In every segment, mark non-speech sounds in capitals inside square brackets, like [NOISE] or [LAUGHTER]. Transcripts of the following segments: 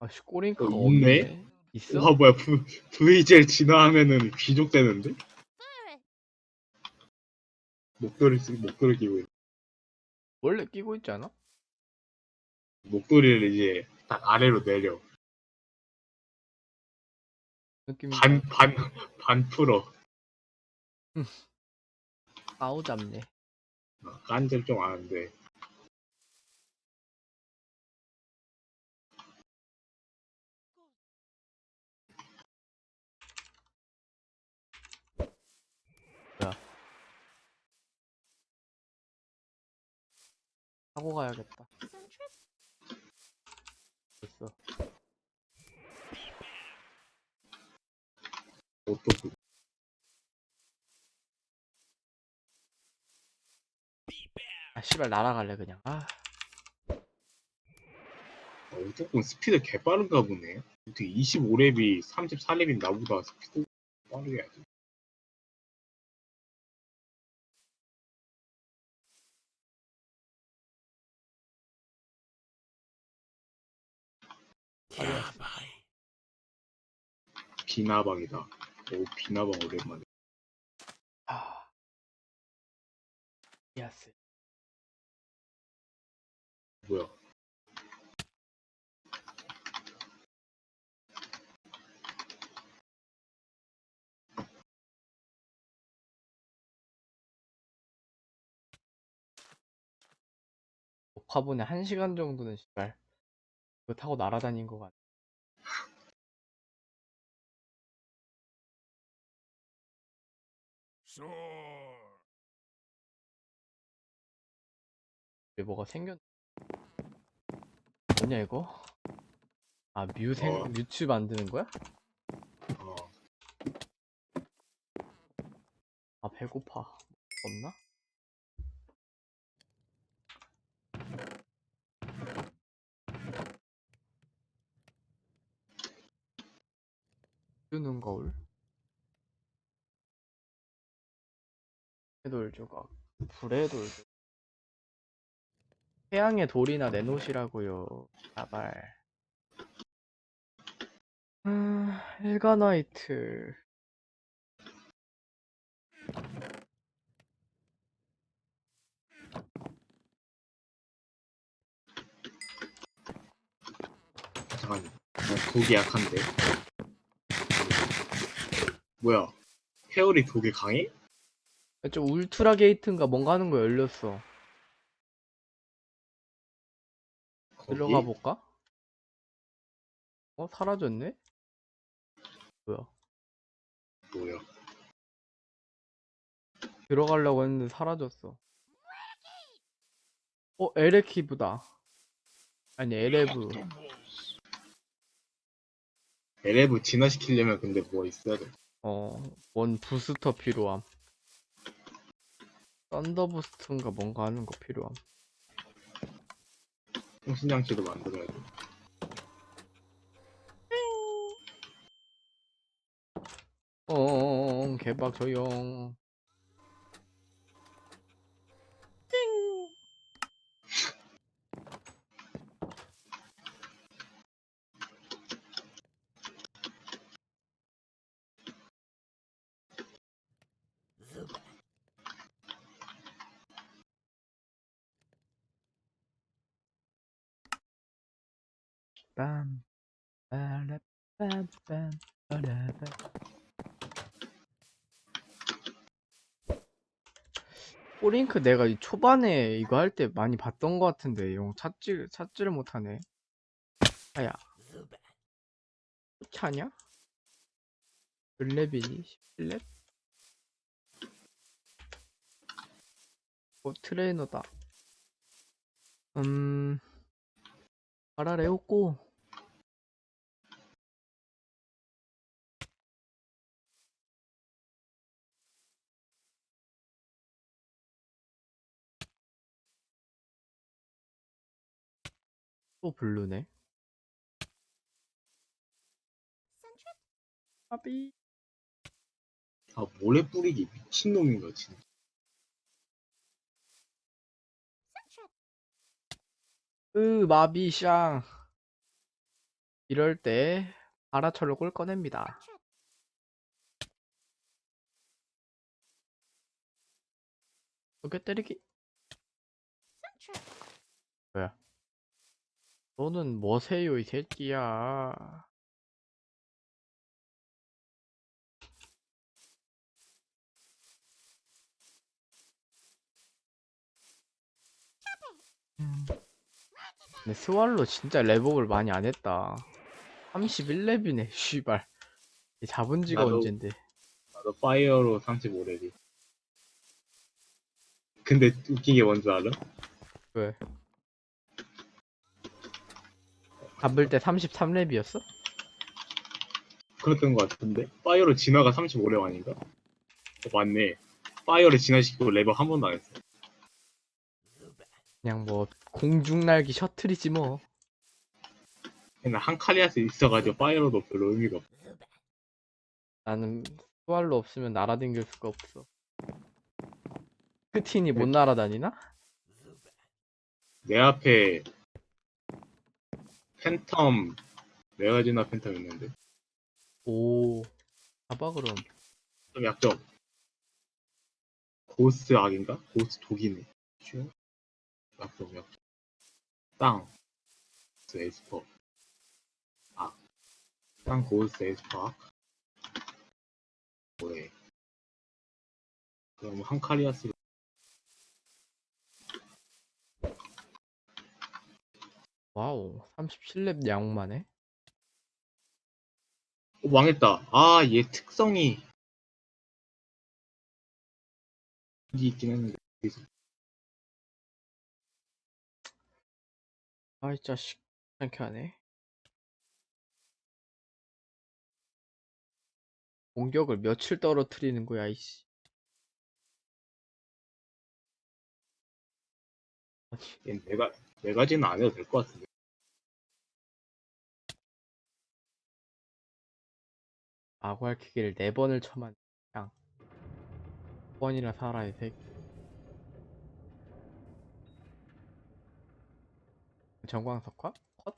아씨 꼬링크가 어? 없네. 있어? 와 뭐야 V, V젤 진화하면은 귀족 되는데? 목도리 쓰 목도리 끼고 있 원래 끼고 있지 않아? 목도리를 이제 딱 아래로 내려 느낌이 반 반 반 풀어 아우 잡네. 어, 깐질 좀 아는데 하고 가야겠다. 됐어. 어떻게 아 씨발 날아갈래 그냥. 아 어떻게 스피드 개 빠른가 보네 어떻게 25렙이 34렙인 나보다 스피드 빠르게 하지 비나방이다. 오 비나방 오랜만에 아. 야스. 뭐야? 화분에 한 시간 정도는 씨발 이거 타고 날아다닌 거 같아. 왜 뭐가 생겼? 뭐냐 이거? 아 뮤생 어. 뮤츠 만드는 거야? 어 아 배고파. 없나? 뜨는 거울. 해돌 조각. 불의 돌. 조각. 태양의 돌이나 내놓으시라고요. 아발. 아, 일가나이트. 잠깐 나 독이 약한데 뭐야 헤어리 독이 강해? 좀 울트라 게이트인가 뭔가 하는 거 열렸어. 거기? 들어가 볼까? 어, 사라졌네? 뭐야? 뭐야 들어가려고 했는데 사라졌어. 어, 에레키브다. 아니, 에레브. LF 진화시키려면 근데 뭐 있어야 돼? 어, 원 부스터 필요함. 썬더 부스트인가 뭔가 하는 거 필요함. 통신장치도 만들어야 돼. 어, 개박 조용. 빰, 빰, 빰, 빠라, 빰. 꼬링크 내가 이 초반에 이거 할 때 많이 봤던 것 같은데 용 찾지 찾지를 못하네. 아야. 차냐? 몇 렙이니? 11렙? 어 트레이너다. 음. 알아레오꼬. 또 블루네. 아비. 아 모래 뿌리기 미친놈인가 진짜. 으 마비샹. 이럴 때 아라철록을 꺼냅니다. 어깨 때리기. 뭐야? 너는 뭐세요, 이 새끼야. 음. 근데 스왈로 진짜 레벨을 많이 안 했다. 31렙이네, [LAUGHS] 씨발. 얘 잡은 지가 나도- 언젠데. 나도 파이어로 35렙이. 근데 웃긴 게 뭔지 알아? 왜? 잡을 때 33렙이었어? 그랬던 것 같은데? 파이어로 진화가 35렙 아닌가? 어, 맞네. 파이어를 진화시키고 레벨 한 번도 안 했어. 그냥 뭐 공중 날기 셔틀이지 뭐. 그냥 한 카리아스 있어가지고 파이어로도 별로 의미가 없어. 나는 스왈로 없으면 날아다닐 수가 없어. 크틴이 못 네. 날아다니나? 내 앞에 팬텀 메가지나 팬텀 있는데 오. 봐봐 그럼. 좀 약점 고스 악인가? 고스 독이네 쉬워? 약점 약점 땅 고스 에스퍼 악땅 고스 에스퍼 악 뭐해 그럼 한 카리아스 와우. 37렙 양만해. 어, 망했다 아 얘 특성이 여기 있긴 했는데 아이 자식. 이렇게 하네. 공격을 며칠 떨어뜨리는 거야 이씨. 아니, 얘 내가 메가지는 안 해도 될 것 같은데. 아구알 키기를 네 번을 쳐만 그냥 번이나 살아 이 새끼. 정광석화? 컷?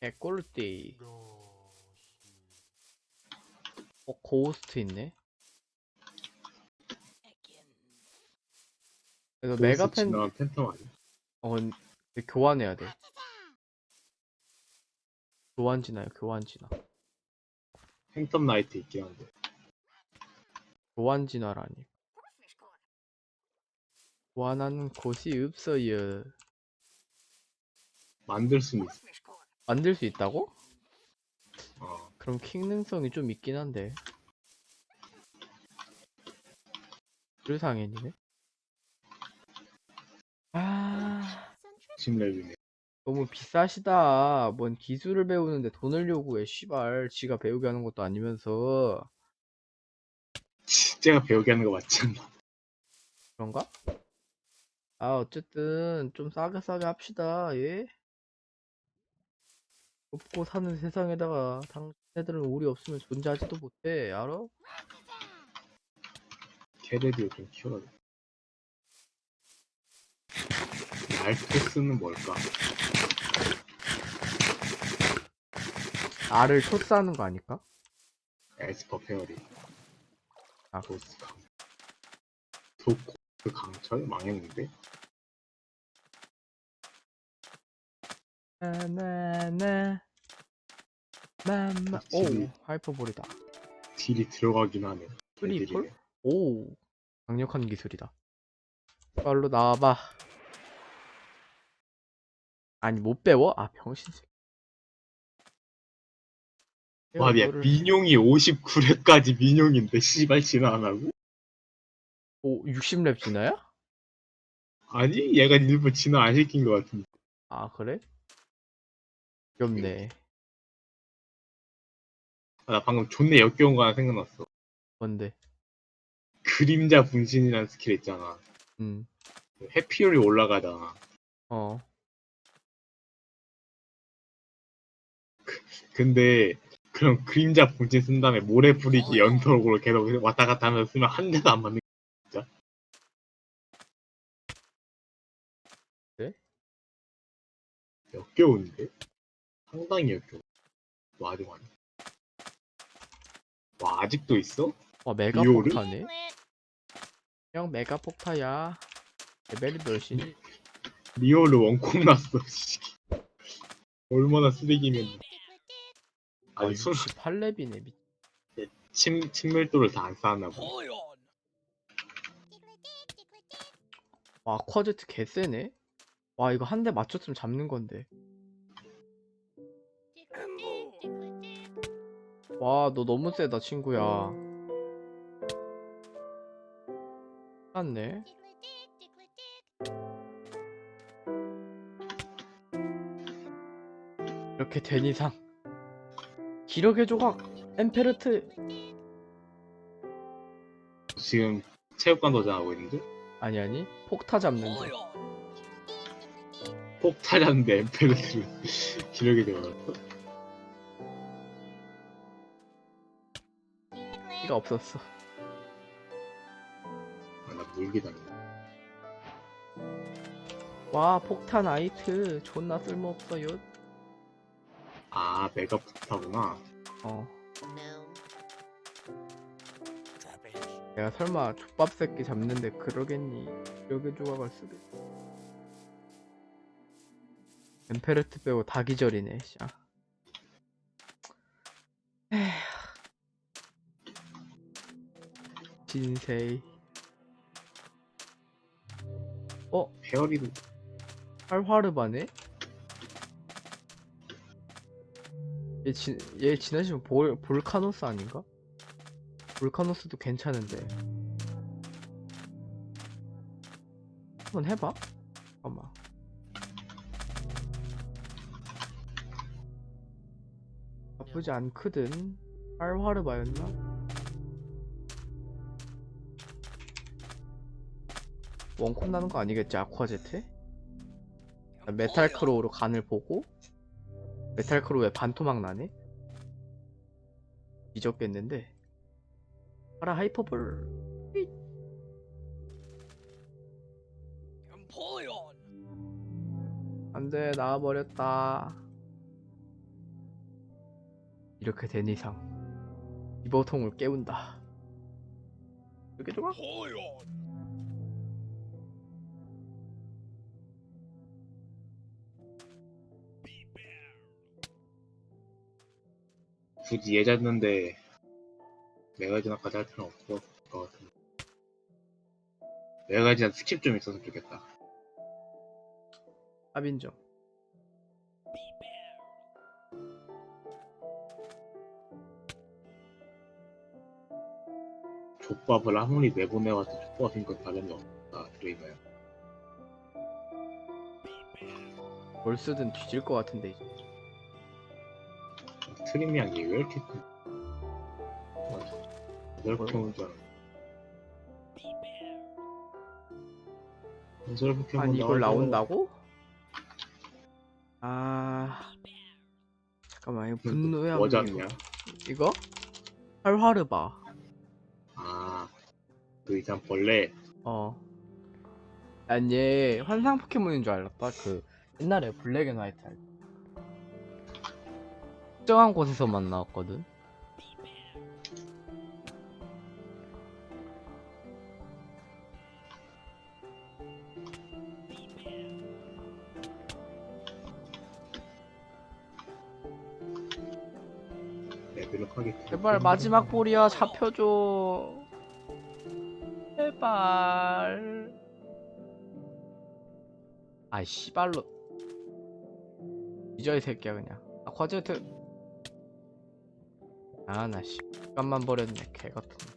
개꿀띠. 어 고스트 있네 그래서 메가팬 지나간 팬텀 아니야? 어 근데 교환해야 돼 교환 지나요 교환 지나 팬텀 나이트 있긴 한데 교환 진화라니. 교환하는 곳이 없어요. 만들 수는 있어 만들 수 있다고? 어. 그럼 킹 능성이 좀 있긴 한데. 불상현이네. 아, 10렙이네 너무 비싸시다. 뭔 기술을 배우는데 돈을 요구해. 씨발, 지가 배우게 하는 것도 아니면서. 제가 배우게 하는 거 맞지 않나? 그런가? 아, 어쨌든 좀 싸게 싸게 합시다. 예? 없고 사는 세상에다가 당신네들은 우리 없으면 존재하지도 못해. 알아? 캐레디오 좀 키워야 돼 알토스는 뭘까? 알을 초싸는 거 아닐까? 에스퍼 페어리 아. 도스 강 도코스 강철? 망했는데? 나나나 맘마 오 확실히. 하이퍼볼이다. 딜이 들어가긴 하네? 애들이네. 오 강력한 기술이다. 빨로 나와봐. 아니 못 배워? 아 병신 새끼. 와, 야, 너를- 민용이 59렙까지 민용인데, 씨발, 진화 안 하고? 오 60렙 지나야? 아니, 얘가 일부 진화 안 시킨 것 같은데. 아 그래? 귀엽네. 아, 나 방금 존내 역겨운 거 하나 생각났어. 뭔데? 그림자 분신이라는 스킬 있잖아. 음. 해피율이 올라가잖아. 어. 근데, 그럼 그림자 분신 쓴 다음에 모래 뿌리기 연속으로 계속 왔다 갔다 하면서 쓰면 한 대도 안 맞는 진짜? 네? 역겨운데? 상당히였죠. 와 아직 많이. 와 아직도 있어? 와 메가 리오를? 폭타네 형 메가 폭타야 레벨이 몇이니? 리오를 원콤 났어. [LAUGHS] 씨. 얼마나 쓰레기면 아 아니 손 68렙이네 미... 친, 친밀도를 다 안 쌓았나 봐. 와 아쿠아제트 개쎄네? 와 이거 한 대 맞췄으면 잡는 건데. 와 너 너무 세다 친구야. 맞네. 이렇게 된 이상 기력의 조각 엠페르트. 지금 체육관 도전하고 있는데? 아니 아니. 폭타 잡는 중. 폭탄이었는데 엠페르트를 [LAUGHS] 기력이 들어갔어. 피가 없었어. 아, 나 물기 당해. 와 폭탄 아이트. 존나 쓸모없어요 아 메가 폭타구나. 어. 내가 설마 족밥 새끼 잡는데 그러겠니? 기력의 조각을 쓰겠 엠페르트 빼고 다 기절이네 씨야 에휴. 진세이. 어? 페어리도 활화르바네? 얘, 지, 얘 지난 시즌 볼, 볼카노스 아닌가? 볼카노스도 괜찮은데 한번 해봐? 잠깐만 나쁘지 않거든 활화르바였나? 원콤 나는 거 아니겠지 아쿠아제트? 메탈 크로우로 간을 보고 메탈 크로우에 반토막 나네? 잊었겠는데 하라 하이퍼볼 잇. 안돼 나와버렸다 이렇게 된 이상 이버통을 깨운다 이렇게 좋아? 굳이 얘 잡는데 메가지나까지 할 필요는 없을 것 같은데. 메가지나 스킵 좀 있었으면 좋겠다. 합인정 족밥을 아무리 내보내와도 족밥인 다른 게 없다. 드레이너야. 뭘 쓰든 뒤질 것 같은데 이제. 트림이랑 얘왜 이렇게 큰? 맞아. 저렇게 오는 줄 알았네. 저렇게 아니 이걸 나온다고? 아 잠깐만 이거 분노의 뭐함 잡냐? 이거? 활화르바 아, 그 이상 벌레. 어 아니 얘 환상 포켓몬인 줄 알았다 그 옛날에 블랙 앤 화이트 할 때. 특정한 곳에서 만 나왔거든. 레벨업 하기. 제발 마지막 볼이야. 잡혀줘. 제발. 아이 씨발로. 잊어 이 새끼야 그냥. 아 과제 트 아나씨 시간만 버렸네 개 같은 거.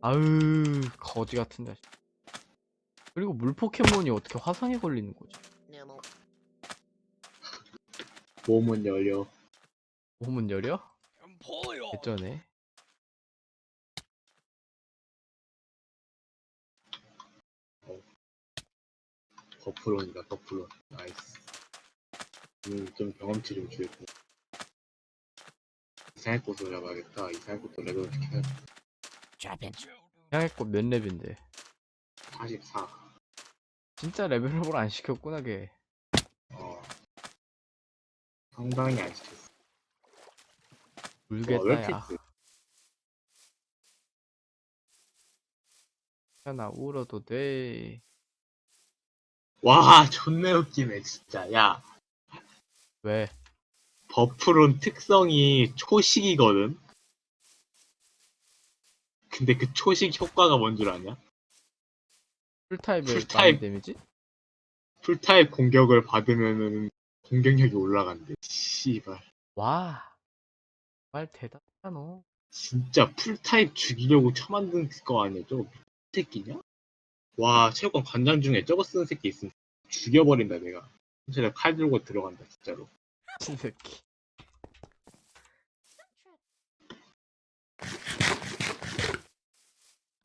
아으 거지 같은데 그리고 물 포켓몬이 어떻게 화상에 걸리는 거지 몸은 열려. 몸은 열려? 예전에 버프론이다, 버프론. 나이스. 음, 좀 경험치 좀 주겠고. 이상할 곳으로 잡아야겠다. 이상할 곳도 레벨업 시켜야 향했고 몇 렙인데 44. 진짜 레벨업을 안 시켰구나 걔 어. 상당히 안 시켰어. 와, 왜 울겠다 이렇게 야 세? 괜찮아 울어도 돼 와, [LAUGHS] 존나 웃기네, 진짜. 야, 왜? 버프론 특성이 초식이거든? 근데 그 초식 효과가 뭔 줄 아냐? 풀타입을 풀타입. 많이 데미지? 풀타입 공격을 받으면은 공격력이 올라간대. 씨발. 와 정말 대단하다 너 진짜 풀타입 죽이려고 처만든 거 아니야? 저거 미친 새끼냐? 와, 체육관 관장 중에 저거 쓰는 새끼 있으면 죽여버린다, 내가. 진짜 칼 들고 들어간다, 진짜로. 미친 새끼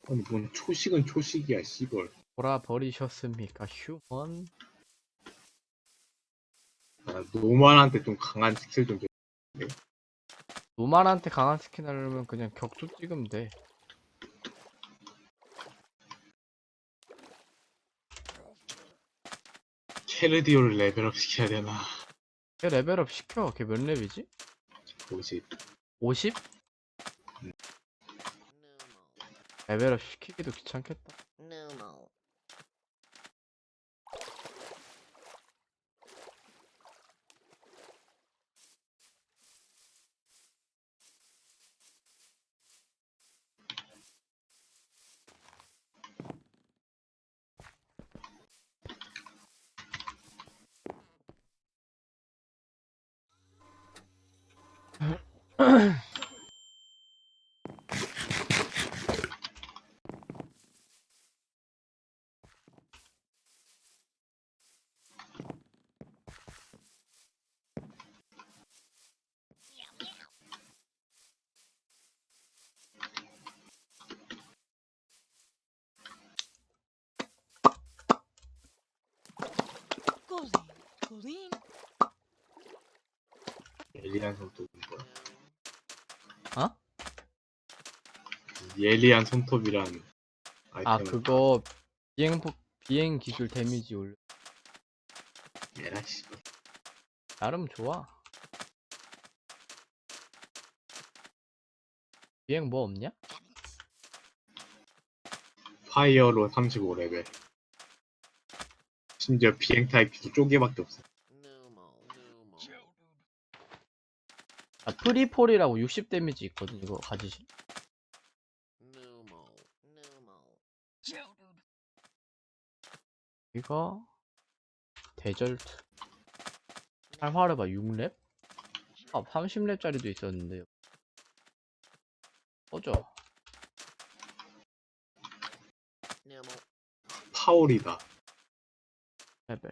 아니, 뭔 초식은 초식이야, 씨발. 돌아버리셨습니까 휴먼? 아, 노만한테 좀 강한 스킬 좀 줘. 노말한테 강한 스킨 하려면 그냥 격투 찍으면 돼 캐르디오를 레벨업 시켜야 되나. 걔 레벨업 시켜 걔 몇 렙이지? 뭐지? 50? 레벨업 시키기도 귀찮겠다 예리한 손톱은 뭐야? 어? 예리한 손톱이란 아이템. 아 그거 비행 폭 비행 기술 데미지 올려 에라, 씨발. 나름 좋아 비행 뭐 없냐? 파이어로 35레벨. 심지어 비행 타입 기술 쪼개밖에 없어. 아 프리폴이라고 60 데미지 있거든 이거 가지실? 이거 대절트 활화를 봐 6렙? 아 30렙짜리도 있었는데 꺼져 Numo. 파울이다. 레벨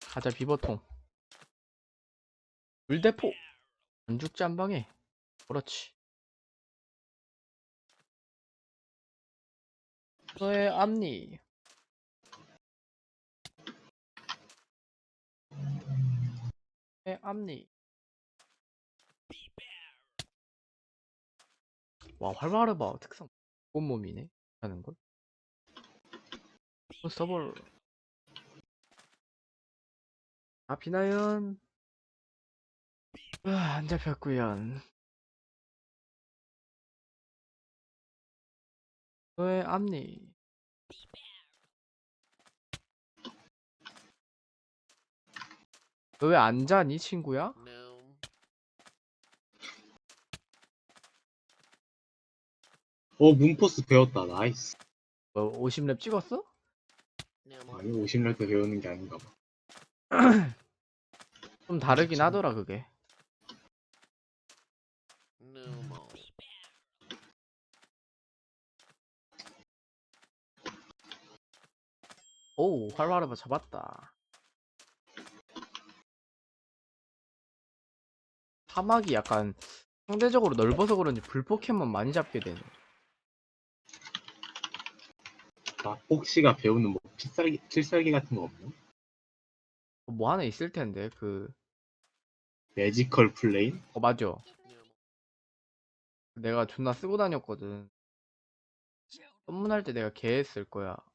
가자 비버통 물대포. 안 죽지 한 방에. 그렇지. 너의 앞니. 의 앞니. 와 활발해봐. 특성. 꽃몸이네. 하는걸. 서볼. 아 비나연 으아, 안 잡혔구연 너의 앞니 너 왜 안 자니 친구야? 어, 문포스 배웠다. 나이스. 뭐 50렙 찍었어? 아니, 50렙 때 배우는 게 아닌가 봐. [CLEARS THROAT] 좀 다르긴. 하더라 그게 Numo. 오 활발해봐 잡았다 사막이 약간 상대적으로 넓어서 그런지 불포켓몬 많이 잡게 되네 막복씨가 배우는 뭐 필살기, 필살기 같은 거 없나? 뭐 하나 있을 텐데 그 매지컬 플레인? 어 맞아. 내가 존나 쓰고 다녔거든. 선문할 때 내가 걔 했을 거야